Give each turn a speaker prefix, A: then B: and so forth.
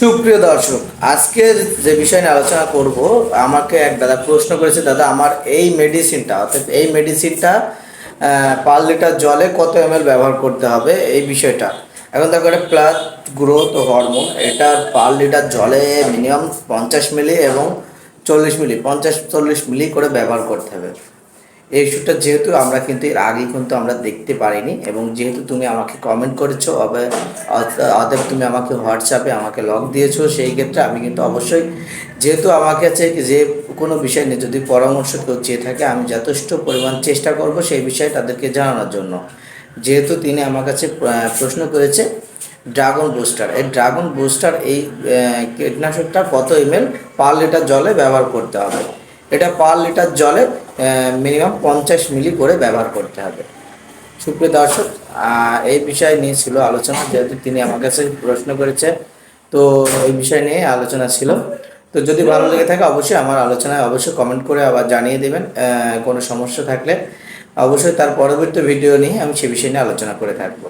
A: সুপ্রিয় দর্শক আজকের যে বিষয় নিয়ে আলোচনা করব, আমাকে এক দাদা প্রশ্ন করেছে, দাদা, আমার এই মেডিসিনটা অর্থাৎ এই মেডিসিনটা পার লিটার জলে কত এম ব্যবহার করতে হবে? এই বিষয়টা। এখন দেখো, এটা প্লাস গ্রোথ হরমোন এটা পার লিটার জলে মিনিমাম পঞ্চাশ মিলি এবং চল্লিশ মিলি পঞ্চাশ চল্লিশ মিলি করে ব্যবহার করতে হবে। এই ওষুধটা যেহেতু আমরা কিন্তু এর আগে কিন্তু আমরা দেখতে পারিনি এবং যেহেতু তুমি আমাকে কমেন্ট করেছ অতএব তুমি আমাকে হোয়াটসঅ্যাপে আমাকে লগ দিয়েছ, সেই ক্ষেত্রে আমি কিন্তু অবশ্যই যেহেতু আমার কাছে যে কোনো বিষয় নিয়ে যদি পরামর্শ কেউ চেয়ে থাকে, আমি যথেষ্ট পরিমাণ চেষ্টা করব সেই বিষয়ে তাদেরকে জানানোর জন্য। যেহেতু তিনি আমার কাছে প্রশ্ন করেছে, ড্রাগন বুস্টার। এই ড্রাগন বুস্টার এই কীটনাশকটা কত এমএল পার লিটার জলে ব্যবহার করতে হবে। এটা পার লিটার জলে মিনিমাম পঞ্চাশ মিলি করে ব্যবহার করতে হবে। সুপ্রিয় দর্শক এই বিষয় নিয়ে ছিল আলোচনা, যেহেতু তিনি আমার কাছে প্রশ্ন করেছে তো এই বিষয় নিয়ে আলোচনা ছিল। তো যদি ভালো লেগে থাকে, অবশ্যই আমার আলোচনায় অবশ্যই কমেন্ট করে আবার জানিয়ে দেবেন কোনো সমস্যা থাকলে। অবশ্যই তার পরবর্তী ভিডিও নিয়ে আমি সে বিষয় নিয়ে আলোচনা করে থাকব।